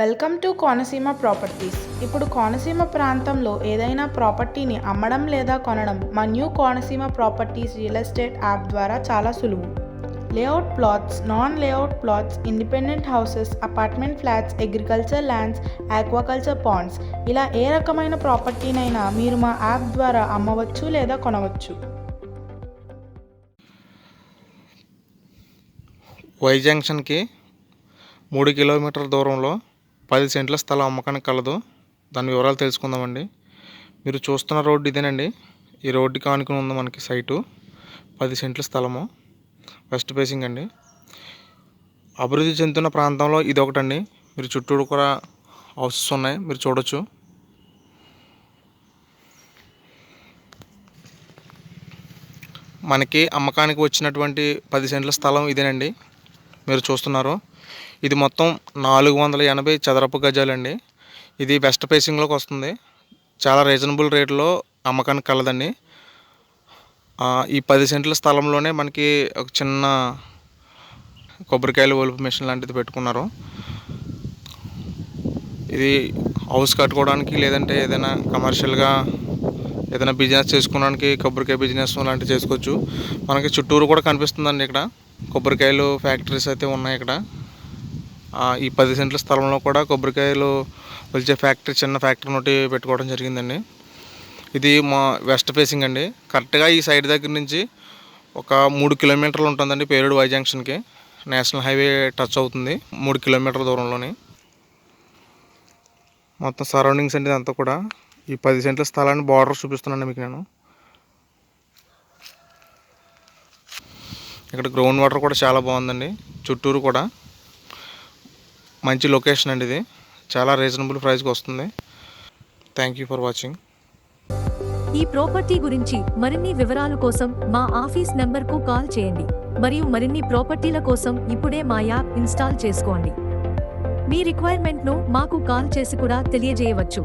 Welcome to Konaseema properties. ఇప్పుడు కోనసీమ ప్రాంతంలో ఏదైనా ప్రాపర్టీని అమ్మడం లేదా కొనడం మా new Konaseema properties real estate app ద్వారా చాలా సులువు. Layout plots non layout plots independent houses apartment flats agriculture lands aquaculture ponds. ఇలా ఏ రకమైన ప్రాపర్టీనైనా మీరు మా యాప్ ద్వారా అమ్మవచ్చు లేదా కొనవచ్చు. వై జంక్షన్కి మూడు కిలోమీటర్ల దూరంలో పది సెంట్ల స్థలం అమ్మకానికి కలదు. దాని వివరాలు తెలుసుకుందామండి. మీరు చూస్తున్న రోడ్డు ఇదేనండి. ఈ రోడ్డుకి ఆనుకుని ఉంది మనకి సైటు. పది సెంట్ల స్థలము. వెస్ట్ ఫేసింగ్ అండి. అభివృద్ధి చెందుతున్న ప్రాంతంలో ఇది ఒకటండి మీరు చుట్టూరు కూడా హౌసెస్ ఉన్నాయి. మీరు చూడొచ్చు. మనకి అమ్మకానికి వచ్చినటువంటి పది సెంట్ల స్థలం ఇదేనండి. మీరు చూస్తున్నారు. ఇది మొత్తం నాలుగు వందల ఎనభై చదరపు గజాలండి. ఇది వెస్ట్ ఫేసింగ్లోకి వస్తుంది. చాలా రీజనబుల్ రేట్లో అమ్మకానికి కలదండి. ఈ పది సెంట్ల స్థలంలోనే మనకి ఒక చిన్న కొబ్బరికాయలు ఒలుపు మిషన్ లాంటిది పెట్టుకున్నారు. ఇది హౌస్ కట్టుకోవడానికి లేదంటే ఏదైనా కమర్షియల్గా ఏదైనా బిజినెస్ చేసుకోవడానికి కొబ్బరికాయ బిజినెస్ లాంటివి చేసుకోవచ్చు. మనకి చుట్టూరు కూడా కనిపిస్తుందండి ఇక్కడ. కొబ్బరికాయలు ఫ్యాక్టరీస్ అయితే ఉన్నాయి ఇక్కడ. ఈ పది సెంట్ల స్థలంలో కూడా కొబ్బరికాయలు వచ్చే ఫ్యాక్టరీ చిన్న ఫ్యాక్టరీ ఒకటి పెట్టుకోవడం జరిగిందండి. ఇది మా వెస్ట్ ఫేసింగ్ అండి. కరెక్ట్గా ఈ సైడ్ దగ్గర నుంచి ఒక మూడు కిలోమీటర్లు ఉంటుందండి పేరుడు వై జంక్షన్కి. నేషనల్ హైవే టచ్ అవుతుంది మూడు కిలోమీటర్ల దూరంలోని. మొత్తం సరౌండింగ్స్ అండి అంతా కూడా. ఈ పది సెంట్ల స్థలాన్ని బార్డర్ చూపిస్తున్నాను మీకు నేను. ఇక్కడ గ్రౌండ్ వాటర్ కూడా చాలా బాగుందండి. చుట్టూరు కూడా మంచి లొకేషన్ అండి ఇది. చాలా రీజనబుల్ ప్రైస్కి వస్తుంది. థ్యాంక్ యూ ఫర్ వాచింగ్ ఈ ప్రాపర్టీ గురించి మరిన్ని వివరాల కోసం మా ఆఫీస్ నెంబర్కు కాల్ చేయండి. మరియు మరిన్ని ప్రాపర్టీల కోసం ఇప్పుడే మా యాప్ ఇన్స్టాల్ చేసుకోండి. మీ రిక్వైర్మెంట్ను మాకు కాల్ చేసి కూడా తెలియజేయవచ్చు.